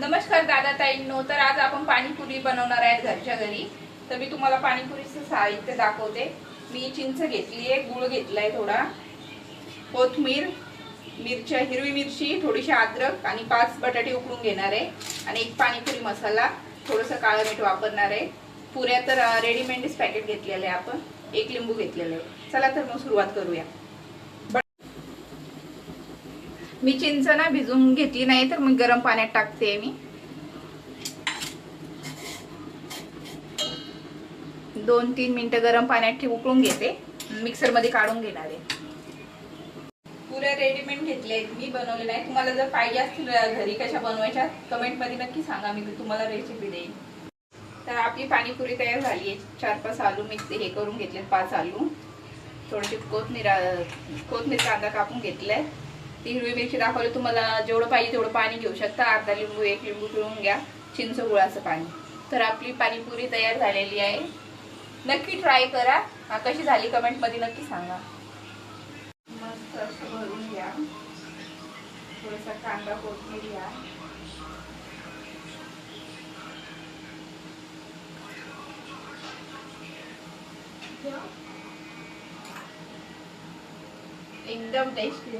नमस्कार दादा ताईंनो तर आज आपण पाणीपुरी बनवणार आहे घरच्या घरी. तर मी तुम्हाला पाणीपुरीचं साहित्य दाखवते. मी चिंच घेतली आहे गुळ घेतलाय थोडा. कोथमीर मिरच्या हिरवी मिरची थोडीशी अद्रक आणि पाच बटाटे उकडून घेणार आहे. आणि एक पाणीपुरी मसाला थोडंसं काळं मीठ वापरणार आहे. पुऱ्या तर रेडीमेडच पॅकेट घेतलेलं आहे आपण. एक लिंबू घेतलेलं आहे. चला तर मग सुरुवात करूया. मी चिंच ना भिजून घेतली नाही तर मी गरम पाण्यात टाकते मी. दोन तीन मिनिटं गरम पाण्यात ठेव उकळून घेते. मिक्सरमध्ये काढून घेणार आहे. पुऱ्या रेडीमेड घेतले मी बनवले नाही. तुम्हाला जर पाहिजे असतील घरी कशा बनवायच्या कमेंटमध्ये नक्की सांगा. मी तुम्हाला रेसिपी देईन. तर आपली पाणीपुरी तयार झाली आहे. चार पाच आलू मिक्स हे करून घेतले पाच आलू. थोडीशी कोथमीर कोथमीर कांदा कापून घेतलाय. ती हिरवी मिरची दाखवली तुम्हाला जेवढं पाहिजे तेवढं पाणी घेऊ शकता. अर्धा लिंबू एक लिंबू पिळून घ्या. चिंच गुळाचं पाणी. तर आपली पाणीपुरी तयार झालेली आहे. नक्की ट्राय करा. कशी झाली कमेंटमध्ये नक्की सांगा. मस्त असं भरून घ्या. थोडासा कांदा कोथमीर घ्या. एकदम टेस्टी